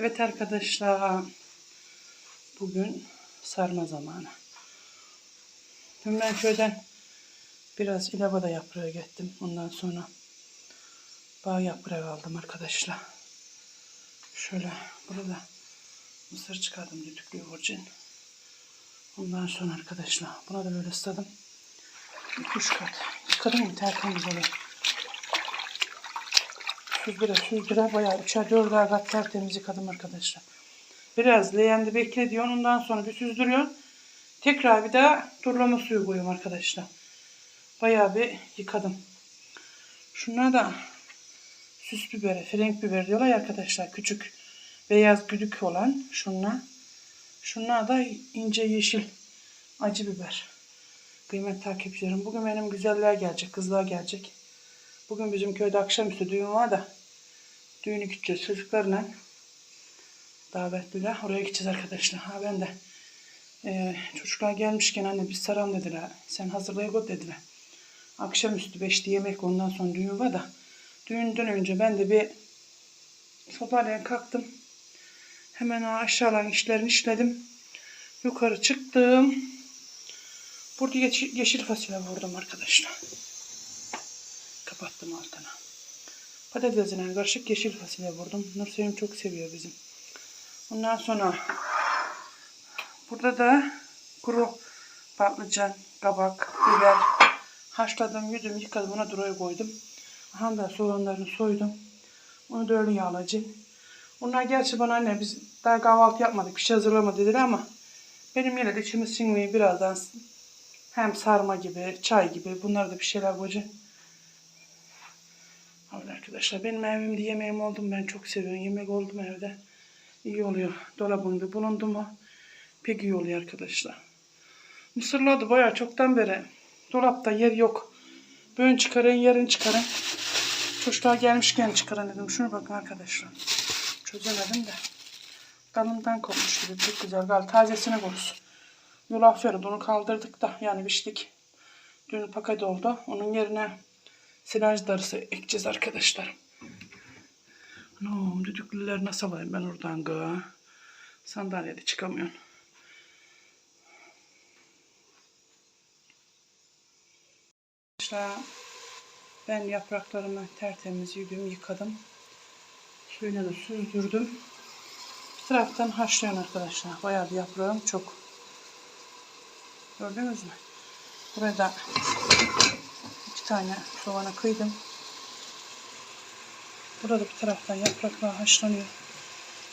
Evet arkadaşlar. Bugün sarma zamanı. Dün ben köyden biraz ilavada yaprağı gettim. Ondan sonra bağ yaprağı aldım arkadaşlar. Şöyle burada mısır çıkardım düdüklü yoğurcun. Ondan sonra arkadaşlar buna da böyle ısladım. İki üç kat. Yıkadım mı tertemiz oluyor. Süzdüre süzdüre bayağı üçer dörder kat tertemiz yıkadım arkadaşlar. Biraz leğende beklediyor. Ondan sonra bir süzdürüyor. Tekrar bir daha durulama suyu koyuyorum arkadaşlar. Bayağı bir yıkadım. Şunlar da süs biberi, frenk biberi diyorlar arkadaşlar. Küçük beyaz güdük olan şunlar. Şunlar da ince yeşil acı biber. Kıymet takipçilerim. Bugün benim güzeller gelecek, kızlar gelecek. Bugün bizim köyde akşamüstü düğün var da düğünü gideceğiz çocuklarla. Davetliler. Oraya gideceğiz arkadaşlar. Ha ben de e, çocuklar gelmişken anne biz saram dediler. Sen hazırlayıp dediler. Akşamüstü beşte yemek ondan sonra düğün var da düğünden önce ben de bir sabahleyin kalktım. Hemen aşağıdan işlerini işledim. Yukarı çıktım. Burada yeşil fasulye vurdum arkadaşlar. Kapattım altına. Patatesine karışık yeşil fasulye vurdum. Nursevim çok seviyor bizim. Ondan sonra burada da kuru patlıcan, kabak, biber haşladım, yüdüm, yıkadım. Ona duraya koydum. Aha da soğanlarını soydum. Onu da öyle yağlayacağım. Onlar gerçi bana anne biz daha kahvaltı yapmadık. Bir şey hazırlama dediler ama benim yine de içimiz sinmeyi birazdan hem sarma gibi, çay gibi bunlar da bir şeyler koyacağım. Evet arkadaşlar benim evimde yemeğim oldu mu ben çok seviyorum. Yemek oldu mu evde iyi oluyor. Dolabımda bulundu mu pek iyi oluyor arkadaşlar. Mısırlar da bayağı çoktan beri dolapta yer yok. Bugün çıkarın yarın çıkarın. Çocuklar gelmişken çıkarın dedim. Şunu bakın arkadaşlar. Çözemedim de. Dalından kopmuş gibi çok güzel. Gal tazesine korusun. Yulaf verdi onu kaldırdık da yani biçtik. Dün paket oldu. Onun yerine silaj darısı ekeceğiz arkadaşlar. Anam düdüklüler nasıl alayım ben oradan ga? Sandalyede çıkamıyorum. Arkadaşlar ben yapraklarımı tertemiz yüdüm yıkadım. Suyuna da süzdürdüm. Bir taraftan haşlıyorum arkadaşlar. Bayağı bir yaprağım çok. Gördünüz mü? Burada tane soğana kıydım. Burada bir taraftan yapraklar haşlanıyor.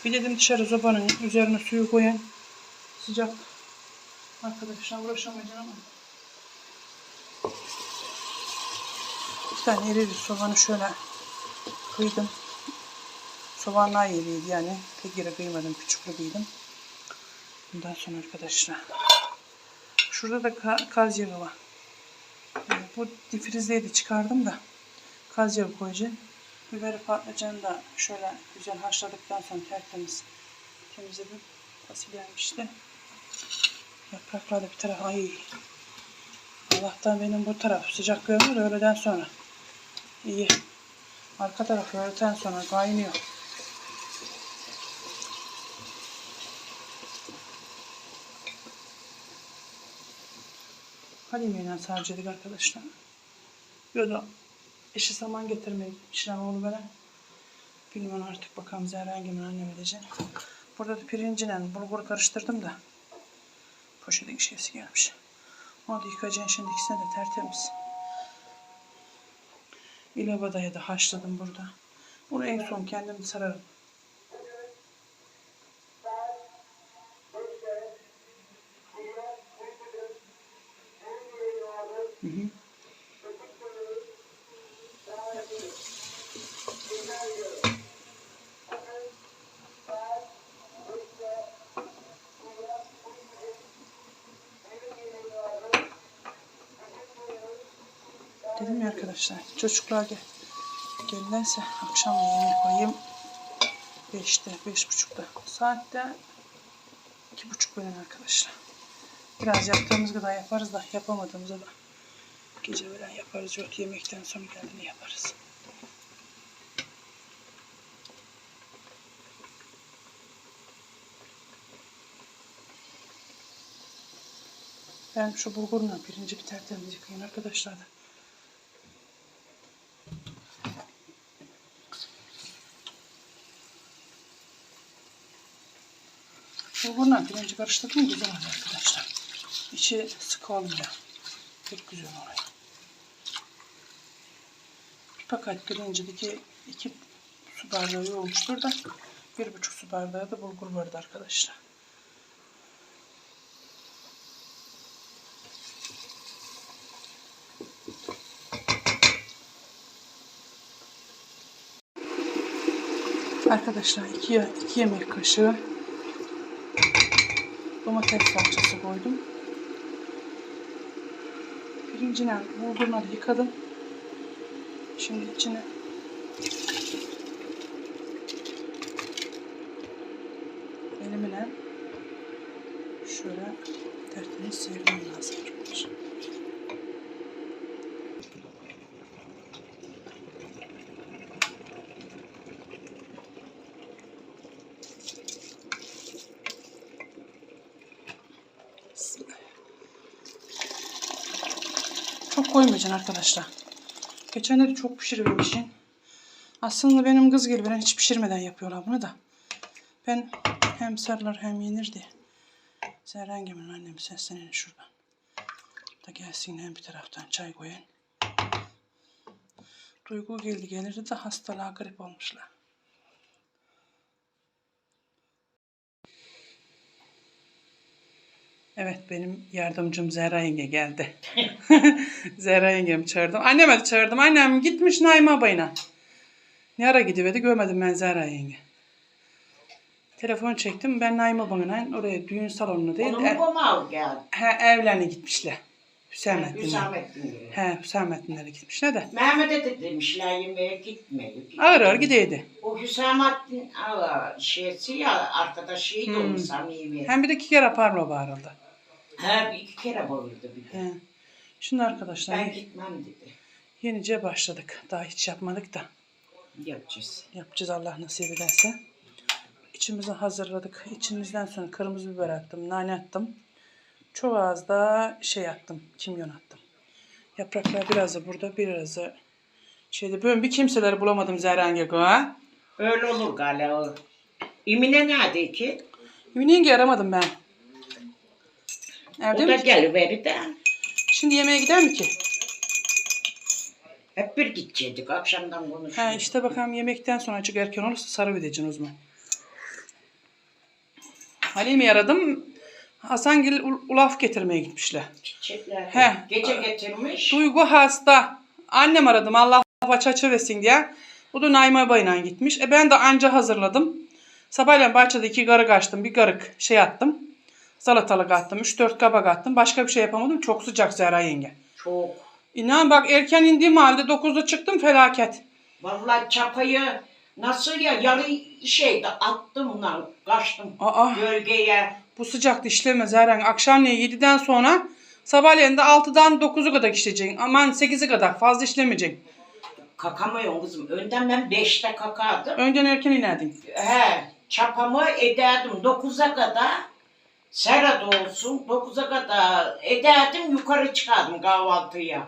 Bir dedim dışarı zobanın üzerine suyu koyun. Sıcak. Arkadaşlar uğraşamayacağım ama. Bir tane iri bir soğanı şöyle kıydım. Soğanlar yeriydi yani. Yere kıymadım. Küçüklü kıydım. Bundan sonra arkadaşlar. Şurada da ka kaz yağı var. Bu difrizdeydi çıkardım da. Kaz yağı koyacağım. Biberi patlıcanı da şöyle güzel haşladıktan sonra tertemiz temizledim. Fasulyem işte. Yapraklar da bir taraf ay. Allah'tan benim bu taraf sıcak görünür öğleden sonra. İyi. Arka taraf öğleden sonra kaynıyor. Halimeyle sarcıdık arkadaşlar. Yoda eşi saman getirmeye gitmişler oğlu bana. Bilmiyorum artık bakalım Zehra Engin'in annem edecek. Burada da pirinciyle bulgur karıştırdım da. Poşetin şeysi gelmiş. Onu da yıkayacağım şimdi ikisine de tertemiz. İlavadaya da haşladım burada. Bunu en son kendim sararım. Dedim ya arkadaşlar çocuklar gel. Gelirlerse akşam yemeğini koyayım. 5'te, 5.30'da. Saatte 2.30 bölüm arkadaşlar. Biraz yaptığımız kadar yaparız da yapamadığımızı da gece böyle yaparız. Yok yemekten sonra geldiğini yaparız. Ben şu bulgurla pirinci bir tertemiz yıkayın arkadaşlar da. Karıştırdım güzel oluyor arkadaşlar. İçi sıkı olmuyor. Pek güzel oluyor. Bir paket pirincindeki iki su bardağı yoğurmuştur da bir buçuk su bardağı da bulgur vardı arkadaşlar. Arkadaşlar iki, iki yemek kaşığı domates salçası koydum. Pirincine bulgurunu da yıkadım. Şimdi içine elimle şöyle tertemiz sıyırmam lazım arkadaşlar. Çok koymayacaksın arkadaşlar. Geçenleri çok pişirmemişim. Aslında benim kız gibi hiç pişirmeden yapıyorlar bunu da. Ben hem sarılır hem yenir diye. Zerrengemin annemi seslenin şuradan. Da gelsin hem bir taraftan çay koyun. Duygu geldi gelirdi de hastalığa grip olmuşlar. Evet benim yardımcım Zehra yenge geldi. Zehra yengemi çağırdım. Anneme de çağırdım. Annem gitmiş Naime abayına. Ne ara gidiverdi görmedim ben Zehra yenge. Telefon çektim. Ben Naime abayına oraya düğün salonuna değil. Onu E, komav geldi? he, evlerine gitmişler. Hüsamettin'e. Hüsamettin gibi. He Hüsamettin'lere gitmişler de. Mehmet'e de demişler yemeğe gitmeyi. Ağır ağır gideydi. O Hüsamettin şeysi ya arkadaşıydı Hmm. onun samimi. Hem bir de iki kere parlo bağırıldı. Ha bir iki kere bağırdı bir de. He. Şimdi arkadaşlar Ben gitmem dedi. yenice başladık. Daha hiç yapmadık da. Yapacağız. Yapacağız Allah nasip ederse. İçimizi hazırladık. İçimizden sonra kırmızı biber attım, nane attım. Çok az da şey attım, kimyon attım. Yapraklar biraz da burada, biraz da şeyde. Böyle bir kimseleri bulamadım Zerrenge ha. Öyle olur galiba. İmine nerede ki? Ümini yenge aramadım ben. O Evde da mi? geliveri de. Şimdi yemeğe gider mi ki? Hep bir gidecektik akşamdan konuşuyoruz. işte bakalım yemekten sonra açık erken olursa sarı ödeyeceksin o zaman. Halil'i aradım. Hasangil ul- ulaf getirmeye gitmişler. Çiçekler. He. Gece getirmiş. Duygu hasta. Annem aradım Allah aç açıversin diye. O da Naime Bay'la gitmiş. E ben de anca hazırladım. Sabahleyin bahçede iki garık açtım. Bir garık şey attım. Salatalık attım. 3-4 kabak attım. Başka bir şey yapamadım. Çok sıcak Zehra yenge. Çok. İnan bak erken indiğim halde 9'da çıktım felaket. Vallahi çapayı nasıl ya yarı şeyde attım lan kaçtım Aa gölgeye. bu sıcakta işlemez Zehra yenge. Akşamleyin 7'den sonra sabahleyin de 6'dan 9'u kadar işleyeceksin. Aman 8'i kadar fazla işlemeyeceksin. Kakamıyorum kızım. Önden ben beşte kakardım. Önden erken inerdin. He, çapamı ederdim dokuza kadar. Serhat olsun dokuza kadar ederdim yukarı çıkardım kahvaltıya.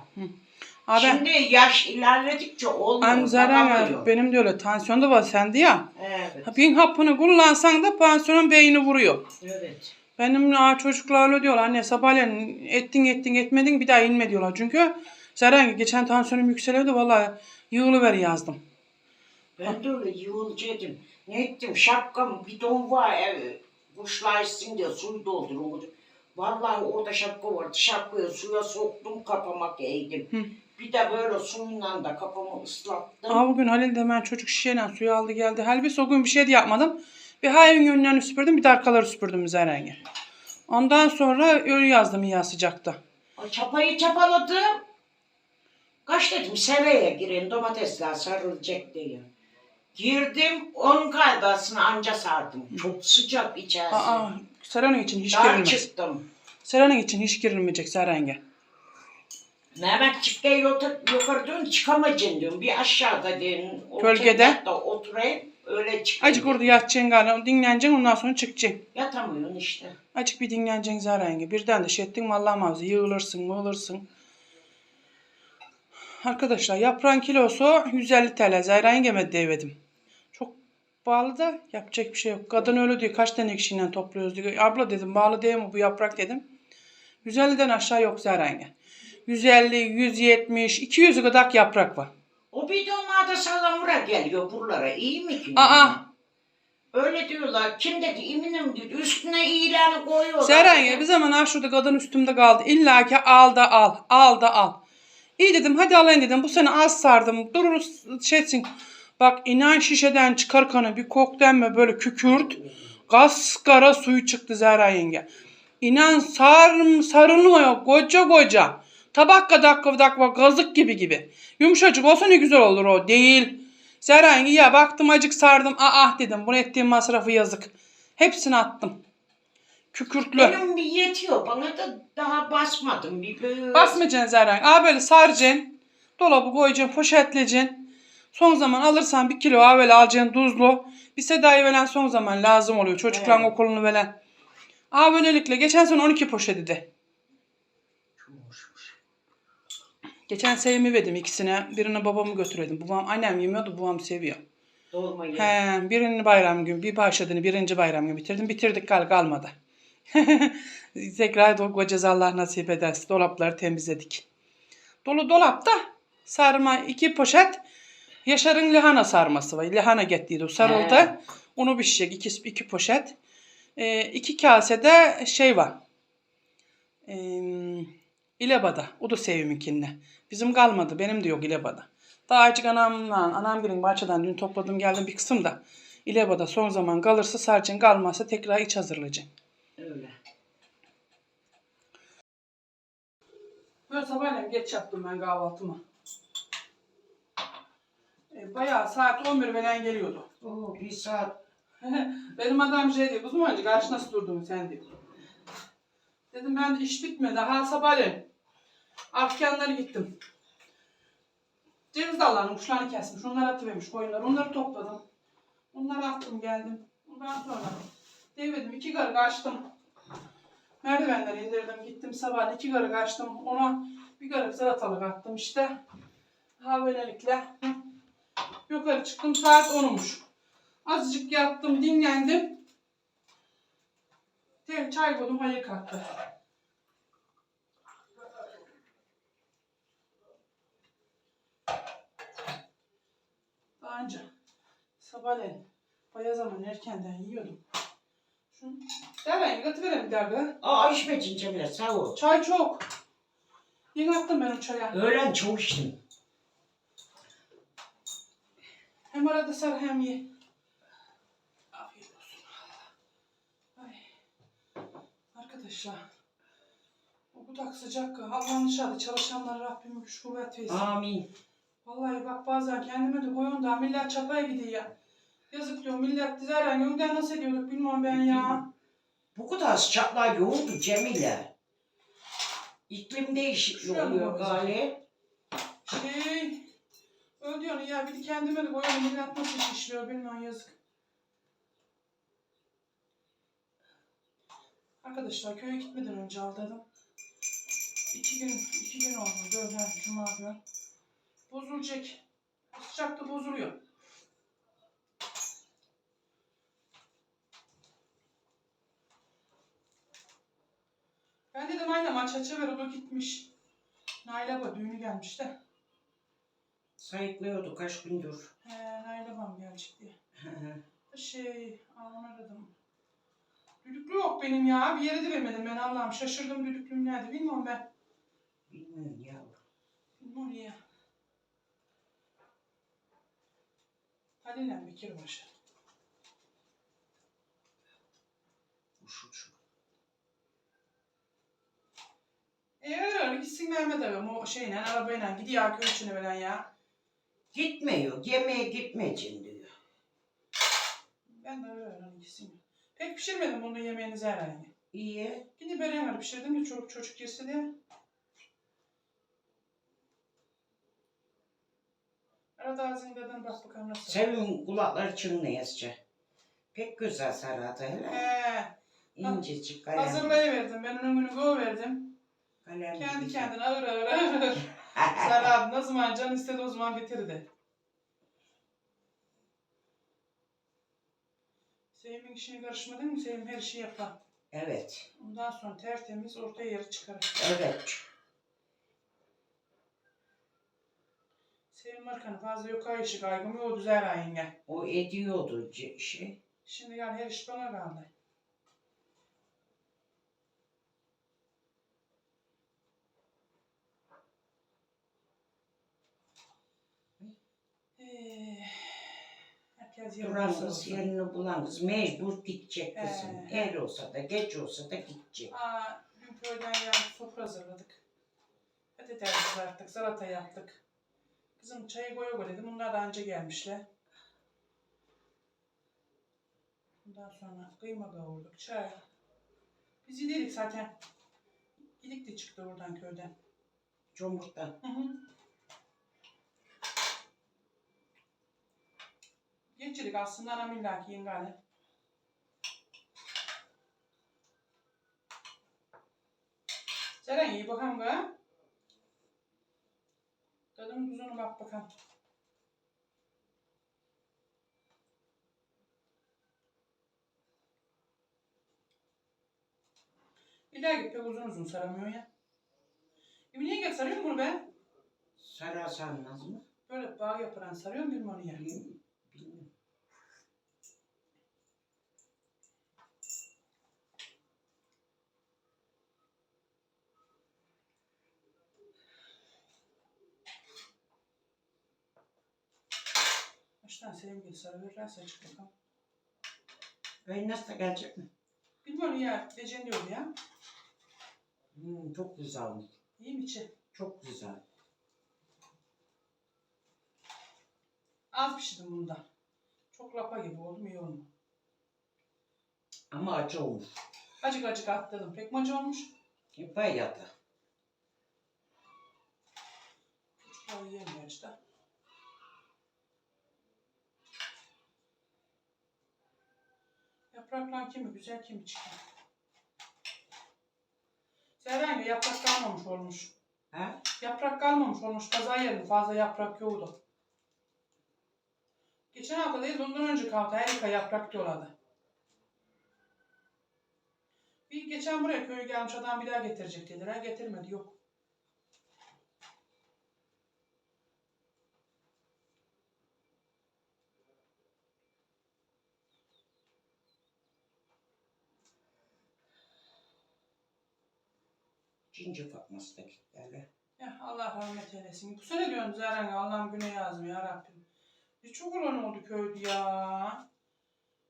Abi, Şimdi yaş ilerledikçe olmuyor. ben kakamıyorum. benim de öyle tansiyon da var sende ya. Evet, Bin hapını kullansan da pansiyonun beyni vuruyor. evet. Benim aa, çocuklar öyle diyorlar. Anne sabahleyin ettin ettin etmedin bir daha inme diyorlar. Çünkü Zehra yenge, geçen tansiyonum yükseliyordu. Vallahi yığılıver yazdım. Ben de öyle yığılacaktım. Ne ettim? Şapkam, bidon var. ev, Kuşlar içsin diye suyu doldurun. Vallahi orada şapka vardı. Şapkayı suya soktum, kafama eğdim. Bir de böyle suyla da kafamı ıslattım. Aa, bugün Halil de hemen çocuk şişeyle suyu aldı geldi. Halbuki o gün bir şey de yapmadım. Bir hayvan önlerini süpürdüm bir de arkaları süpürdüm yenge. Ondan sonra öyle yazdım ya sıcakta. O Çapayı çapaladım. Kaç dedim seraya girin domatesler sarılacak diye. Girdim onun kaydasını anca sardım. Çok sıcak içerisi. Aa, Sera'nın için hiç Daha girilmez. çıktım. Sera'nın için hiç girilmeyecek Zehra yenge. Mehmet çıktı yukarı, dön çıkamayacaksın diyorum. Bir aşağıda diyorsun. o Gölgede. oturayım öyle çıkayım. Acık orada yatacaksın galiba dinleneceksin ondan sonra çıkacaksın. Yatamıyorsun işte. Açık bir dinleneceksin Zahra yenge. Birden de şey ettin mi Allah muhafaza yığılırsın mığılırsın. Arkadaşlar yaprağın kilosu 150 TL. Zahra yengeme devedim. Bağlı da yapacak bir şey yok. Kadın öyle diyor. Kaç tane kişiyle topluyoruz diyor. Abla dedim bağlı değil mi bu yaprak dedim. 150'den aşağı yok yenge. 150, 170, 200'e kadar yaprak var. O bidonlarda salamura geliyor buralara. İyi mi ki? Aa. Öyle diyorlar. Kim dedi? Eminim dedi. Üstüne ilanı koyuyorlar. Seren bir zaman ha şurada kadın üstümde kaldı. İlla ki al da al. Al da al. İyi dedim hadi alayım dedim. Bu sene az sardım. Dururuz şey etsin. Bak inan şişeden çıkar kanı bir kok denme böyle kükürt. Kaskara suyu çıktı Zehra yenge. İnan sar, sarılmıyor koca koca. Tabak kadar kıvdak var gazık gibi gibi. Yumuşacık olsa ne güzel olur o. Değil. Zehra yenge ya baktım acık sardım. Aa dedim bunu ettiğim masrafı yazık. Hepsini attım. Kükürtlü. Benim bir yetiyor. Bana da daha basmadım. Bir böyle. Basmayacaksın Zeren. Aa böyle saracaksın. Dolabı koyacaksın, poşetleyeceksin. Son zaman alırsan bir kilo böyle alacaksın tuzlu. Bir sedayı veren son zaman lazım oluyor. Çocukların Evet. okulunu veren. Aa böylelikle geçen sene 12 poşet idi. Geçen Sevim'i verdim ikisine. Birini babamı götüredim. Babam annem yemiyordu, babam seviyor. Dolmayı. He, birini bayram günü, bir başladığını birinci bayram günü bitirdim. Bitirdik gal kalmadı. Tekrar o Allah nasip ederse dolapları temizledik. Dolu dolapta sarma iki poşet Yaşar'ın lahana sarması var. Lahana getirdi o sarıldı. He. Onu pişecek iki, iki poşet. Ee, iki kasede şey var. Ee, İlebada. O da seviminkinde. Bizim kalmadı. Benim de yok İlebada. Daha acık anamla, anam birin bahçeden dün topladım geldim bir kısım da. İlebada son zaman kalırsa sarçın kalmazsa tekrar iç hazırlayacaksın. Öyle. Böyle sabahleyin geç yaptım ben kahvaltımı. E, bayağı saat 11 falan geliyordu. Oo, bir saat. Benim adam şey diyor, kuzum önce karşı nasıl durdun sen diyor. Dedim ben de iş bitmedi. Ha sabahleyin. Afganlara gittim. Ceviz dallarının uçlarını kesmiş. Onları atıvermiş koyunlar. Onları topladım. Onları attım geldim. Ondan sonra devirdim. iki karı açtım. Merdivenleri indirdim. Gittim sabah iki karı açtım. Ona bir karı salatalık attım işte. Ha böylelikle. Yukarı çıktım. Saat 10'umuş. Azıcık yattım, dinlendim. Çay koydum, hayır kalktı. Daha önce sabahleyin baya zaman erkenden yiyordum. Şunu Derben katıverem bir dakika. Aa içmedin Cemile sağ ol. Çay çok. Yeni attım ben o çaya. Öğlen çok içtim. Hem arada sar hem ye. Afiyet olsun. Ay. Arkadaşlar. O budak sıcak. Allah'ın dışarıda çalışanlar Rabbim güç kuvvet versin. Amin. Vallahi bak bazen kendime de koyun da millet çapaya gidiyor ya. Yazık diyor millet dizerken önden nasıl ediyorduk bilmem ben ya. Bu kadar sıcaklar yoğundu Cemile. İklim değişikliği Şuraya mı oluyor galiba. Öyle diyorsun ya bir kendime de koyun millet nasıl şişliyor bilmem yazık. Arkadaşlar köye gitmeden önce aldırdım. İki gün, iki gün oldu. Böyle cuma günü. Bozulacak. Sıcakta bozuluyor. Ben dedim annem aç açı ver o da gitmiş. Nail abla düğünü gelmiş de. Sayıklıyordu kaç gündür. He Nail ablam gelecek diye. Şey, onu aradım. Düdüklü yok benim ya. Bir yere de vermedim ben Allah'ım. Şaşırdım düdüklüm nerede bilmiyorum ben. Bilmiyorum ya. Bilmiyorum ya. Halil'le bir kere var. Uçu uçu. E öyle öyle gitsin Mehmet abi o şeyle arabayla gidiyor köy içine veren ya. Gitmiyor. Yemeğe gitmeyeceksin diyor. Ben de öyle gitsin. Pek pişirmedim bunu yemeğinizi herhalde. İyi. Yine böreğim var pişirdim de çocuk çocuk yesin diye. Arada ağzının tadına bak bakalım nasıl. Sevim kulakları çınlayasıca. Pek güzel sarardı hele. He. İncecik kalem. Hazırlayıverdim. Ben önümünü koyverdim. kalem Kendi kendine ağır ağır ağır ağır. Serhat ne zaman can istedi o zaman bitirdi. Sevim'in işine karışmadın mı? Sevim her şeyi yapar. Evet. Ondan sonra tertemiz ortaya yeri çıkarır. Evet. Sevim markanı fazla yok ay işi kaygım yok düzer ayınga. O ediyordu ce- şey. Şimdi gel her iş bana kaldı. Herkes Duranız olsun. yerini bulanız mecbur gidecek kızım. Ee. Er olsa da geç olsa da gidecek. Aa, dün köyden yani sofra hazırladık. Patates kızarttık, salata yaptık. Kızım çayı koya koy dedim. Bunlar da önce gelmişler. Ondan sonra kıyma kavurduk, çay. Biz gidelim zaten. Gidik de çıktı oradan köyden. Çomukta. Hı hı. Geçirik aslında anam illaki yengane. Seren iyi bakalım ga. Tadını tuzunu bak bakalım. İlahi pek uzun uzun saramıyor ya. E niye gel sarıyor bunu be? Sara sarmaz mı? Böyle bağ yaparan sarıyor mu bilmem onu ya. Bilmiyorum. Bilmiyorum. Baştan sevgili sarıverirlerse açık bakalım. Ben nasıl gelecek mi? Bilmiyorum ya. Ecen diyor ya. Hmm, çok güzel. İyi mi içi? Çok güzel. Az pişirdim bunda. Çok lapa gibi oldu mu iyi oldu. Ama acı olmuş. Acık acık attırdım. Pek mi acı olmuş? E, Bayağı da. Çocuklar yiyemiyor işte. Yapraklar kimi güzel kimi çıkıyor. Zerrengi yaprak kalmamış olmuş. Ha? Yaprak kalmamış olmuş. Pazar yerinde fazla yaprak yoktu. Geçen hafta değil ondan önce hafta her yıka yaprak diyorlardı. Bir geçen buraya köye gelmiş adam bir daha getirecek dediler. Getirmedi yok. Cinci Fatması da gittiler. Ya Allah rahmet eylesin. Bu sene diyorsun Zeren Allah'ım güne yazmıyor ya Rabbim. Ne çok ölen oldu köyde ya.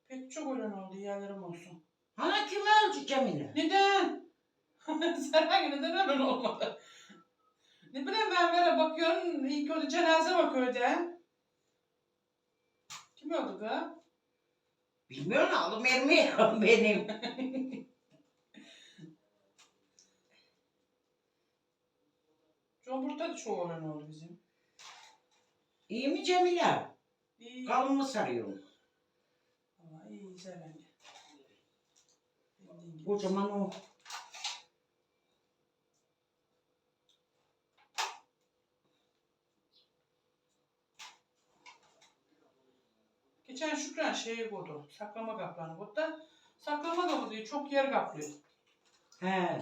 Pek çok ölen oldu yerlerim olsun. Hala kim öldü Cemile? Neden? Zeren neden ölen olmadı? Ne bileyim ben böyle bakıyorum ilk önce cenaze var köyde. Kim öldü kız? Bilmiyorum alım ermiyor benim. Comburt'ta da çok ölen oldu bizim. İyi mi Cemile? İyi. Kalın mı sarıyorsun? Vallahi iyi. Bildiğin gibi. Kocaman o. Geçen Şükran şeyi koydu. Saklama kaplarını koydu da saklama kabı diye çok yer kaplıyor. He.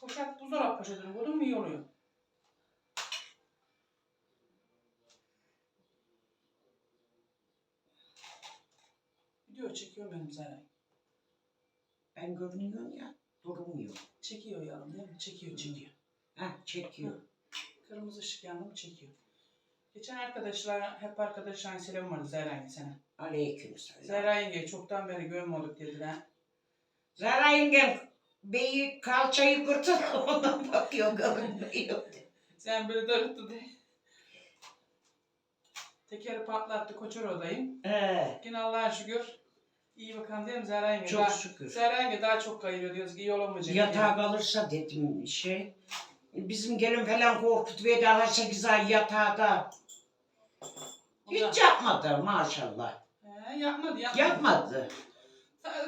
Poşet buzdolap poşetini koydum iyi oluyor. Video çekiyor benim zaten. Ben görünüyorum ya. Durmuyor. Çekiyor yavrum değil mi? Çekiyor çekiyor. Heh çekiyor. Kırmızı ışık yandı mı çekiyor. Geçen arkadaşlar, hep arkadaşların selam vardı Zehra yenge sana. Aleyküm selam. Zehra yenge çoktan beri görmedik dediler. Zara yengem beyi kalçayı kurtar ona bakıyor görünmüyor. Sen beni darıttı de. Tekeri patlattı koçor odayım. He. Yine Allah'a şükür. İyi bakalım değil mi Zehra yenge? Çok Daha- şükür. Zehra yenge daha çok kayıyor diyoruz iyi olamayacak. Yatağa kalırsa dedim şey. Bizim gelin falan korkutuyor daha 8 ay yatağda. Hiç yapmadı maşallah. He, yapmadı yapmadı. Yapmadı.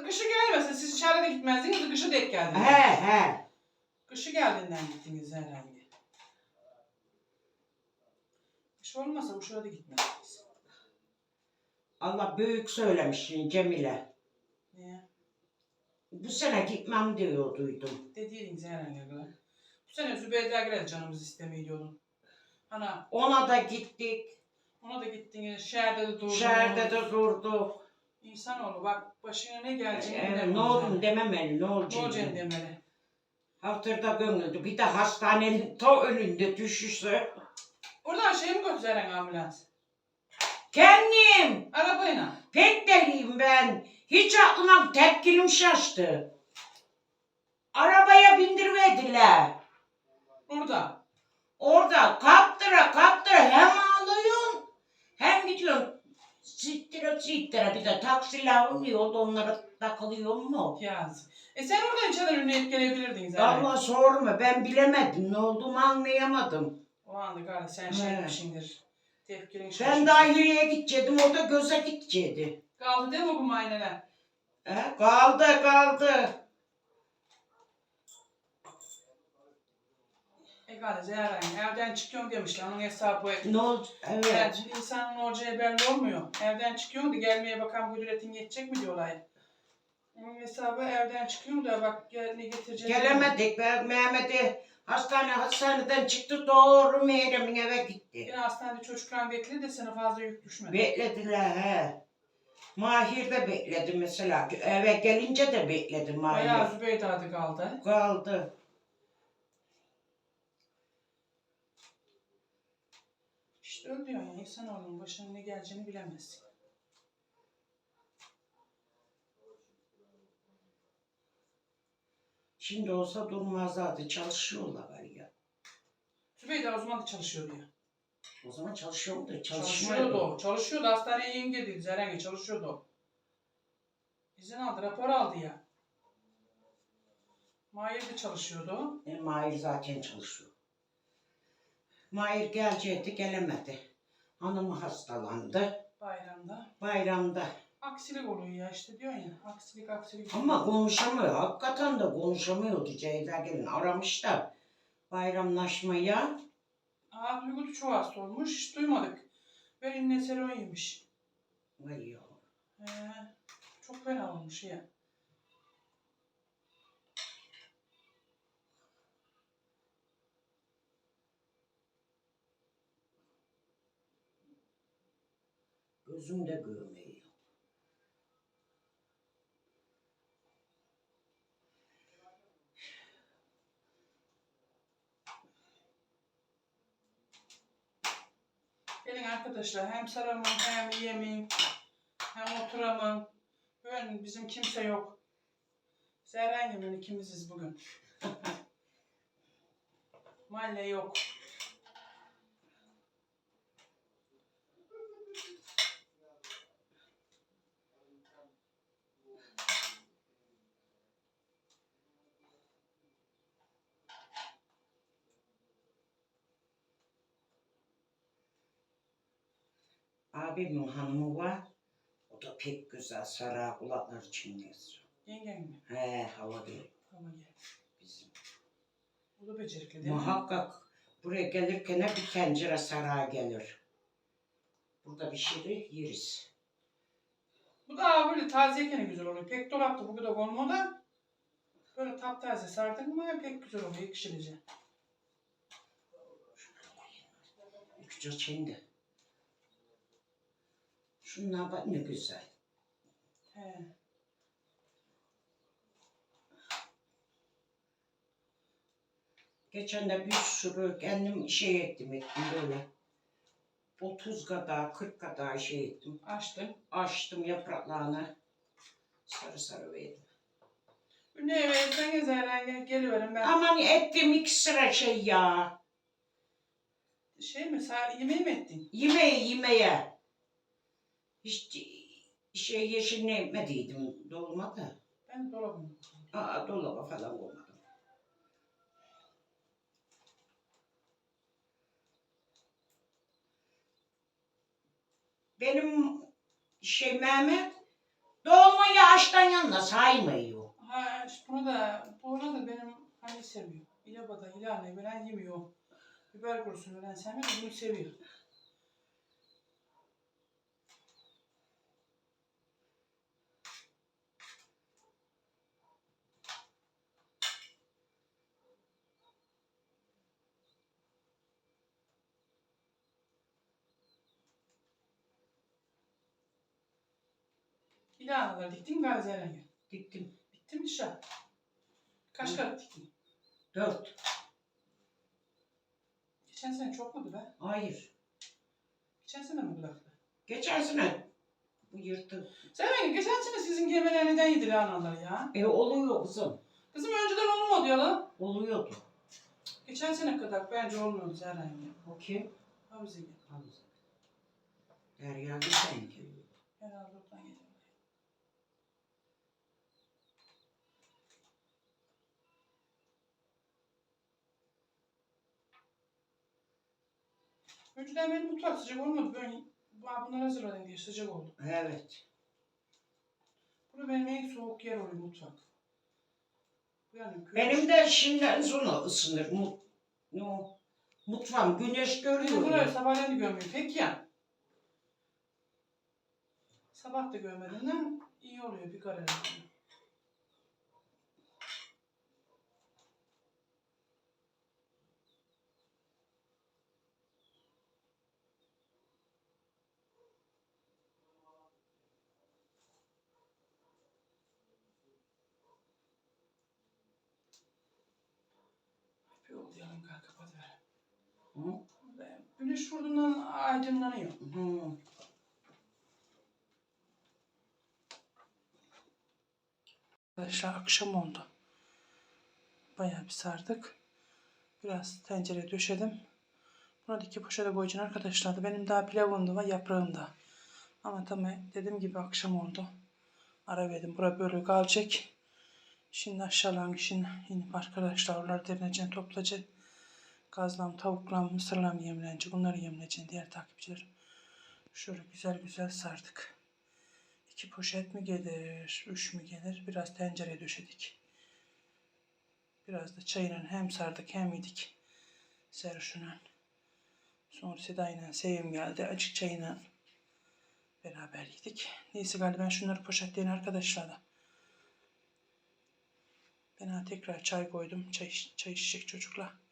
Kışı gelmesin. Siz içeride gitmezdiniz. Kışı denk geldiniz. He he. Kışı geldiğinden gittiniz herhalde. Kış olmasa bu şurada gitmezdiniz. Allah büyük söylemişsin Cemile. Niye? Bu sene gitmem diyor duydum. Dediydiniz herhalde. kadar. Bu sene Zübeyde Gül'e canımız istemiyor diyordun. Ana Ona da gittik. ona da gittiniz. Şehirde de durdunuz. Şehirde de durduk. İnsanoğlu bak başına ne geleceğini Evet, bilemez ne oldum dememeli, ne Ne olacak? olacaksın demeli. Hatırda gönüldü. Bir de hastanenin ta önünde düşüşü. Oradan şey mi götüreceksin ambulans? Kendim Arabayla. pek deliyim ben. Hiç aklıma tepkilim şaştı. Arabaya bindirmediler. Burada. Orada kaptıra kaptıra hem ağlıyorsun hem gidiyorsun. Sittire sittire bir de taksiler yolda onlara takılıyor mu? Yazık. E sen oradan içeriden ünleyip gelebilirdin zaten. Allah sorma ben bilemedim ne olduğumu anlayamadım. O anda galiba sen şey etmişsindir. Tepkilin Ben şaşırmış. dahiliye gidecektim o da göze gidecekti. Kaldı değil mi bu mayneler? He, kaldı kaldı. E galiba Zehra evden çıkıyorum demişler. Onun hesabı et. Ne oldu? Evet. Evet. insanın olacağı belli olmuyor. Evden çıkıyorum da gelmeye bakan bu üretim yetecek mi diyorlar. Onun hesabı evden çıkıyorum da bak gel, ne getireceğini. Gelemedik. Ben Mehmet'i hastane hastaneden çıktı doğru Meyrem'in eve gitti. Yine hastanede çocuklar bekledi de sana fazla yük düşmedi. Beklediler he. Mahir de bekledi mesela. Eve gelince de bekledi Bayağı Mahir. Zübeyde adı kaldı. Kaldı. İşte öyle diyor ya insanoğlunun başına ne geleceğini bilemezsin. Şimdi olsa durmazlardı. Çalışıyorlar ya. Zübeyde o zaman da çalışıyordu ya. O zaman çalışıyordu. Çalışıyordu Çalışmıyordu. o. Çalışıyordu. Hastaneye yeni girdi. Zerenge çalışıyordu. İzin aldı. Rapor aldı ya. Mahir de çalışıyordu. E, Mahir zaten çalışıyor. Mahir gelecekti gelemedi. Hanımı hastalandı. Bayramda. Bayramda. Aksilik oluyor ya işte diyor ya. Aksilik aksilik. Ama konuşamıyor. Hakikaten de konuşamıyordu Ceyda gelin. Aramış da bayramlaşmaya. Aa Duygu çok hasta olmuş. Hiç duymadık. Belinle serum yemiş. Vay yavrum. He, çok fena olmuş ya. Gözüm de görmüyor. Gelin arkadaşlar hem saramam hem yemeyim hem oturamam. Bugün bizim kimse yok. Zerren yemin ikimiziz bugün. Mahalle yok. Abimin hanımı var. O da pek güzel sarı kulaklar için geziyor. Yengen mi? He hava geliyor Ama gel. bizim. Bu da becerikli değil? Muhakkak buraya gelirken hep bir tencere sarığa gelir. Burada bir şey yeriz. Bu da böyle tazeyken güzel oluyor. Pek dolapta bu kadar olmadan böyle taptaze sardın mı pek güzel oluyor ekşilice. Küçük şimdi. Şunlar bak ne güzel. He. Geçen de bir sürü kendim şey ettim ettim böyle. 30 kadar 40 kadar şey ettim. Açtım. Açtım yapraklarını. Sarı sarı verdim. Ne verseniz herhalde geliverim ben. Aman ettim iki sıra şey ya. Şey mi? Sağ, yemeği mi ettin? Yemeğe yemeğe. Hiç şey yeşil ne etmediydim dolmadı. Ben dolabım. Aa dolaba falan koymadım. Benim şey Mehmet Dolmayı açtan yanına saymıyor. Ha, bunu da, bunu da benim hani seviyor. İlabada, ilanı veren yemiyor. Biber kurusu veren sevmiyor, bunu seviyor. İlanalar diktin mi Gaziantep'e? Diktim. Bitti mi inşallah? Kaç Hı. kat diktin? Dört. Geçen sene çok muydu be? Hayır. Geçen sene mi bıraktı? Geçen sene bu yırtı. Sen geçen sene sizin gemiler neden yedi lanalar ya? E oluyor kızım. Kızım önceden olmadı ya lan. Oluyordu. Geçen sene kadar bence olmuyordu ya. O kim? Havuza gel. Hamza. Derya geçen geliyor. Herhalde oradan geliyor. Önceden benim mutfak sıcak olmadı. Ben bunları hazırladım diye sıcak oldu. Evet. Burada benim en soğuk yer oluyor mutfak. Yani köy- Benim de şimdiden sonra ısınır. Mu, ne o? Mutfağım güneş görüyor. burayı ya. sabahleyin de görmüyor. Peki ya. Sabah da görmediğinden iyi oluyor bir kare. Bir oldu yanım kanka kapatıver. Güneş vurduğundan aydınlanıyor. Hı. Arkadaşlar akşam oldu. Bayağı bir sardık. Biraz tencereye döşedim. Buna iki poşete koyacaksın arkadaşlar. da Benim daha pilavım da var, yaprağım da. Ama tamam dediğim gibi akşam oldu. Ara verdim. Bura böyle kalacak. Şimdi aşağıdan işin inip arkadaşlar oraları derineceksin, toplayacaksın. Gazlam, tavuklam, mısırlam yemlenecek. Bunları yemleneceksin diğer takipçilerim. Şöyle güzel güzel sardık. İki poşet mi gelir, üç mü gelir? Biraz tencereye döşedik. Biraz da çayla hem sardık hem yedik. Seruş'una. Sonra Seda'yla Sevim geldi. Açık çayına beraber yedik. Neyse galiba ben şunları poşetleyin arkadaşlar da. Ben tekrar çay koydum. Çay, çay içecek çocuklar.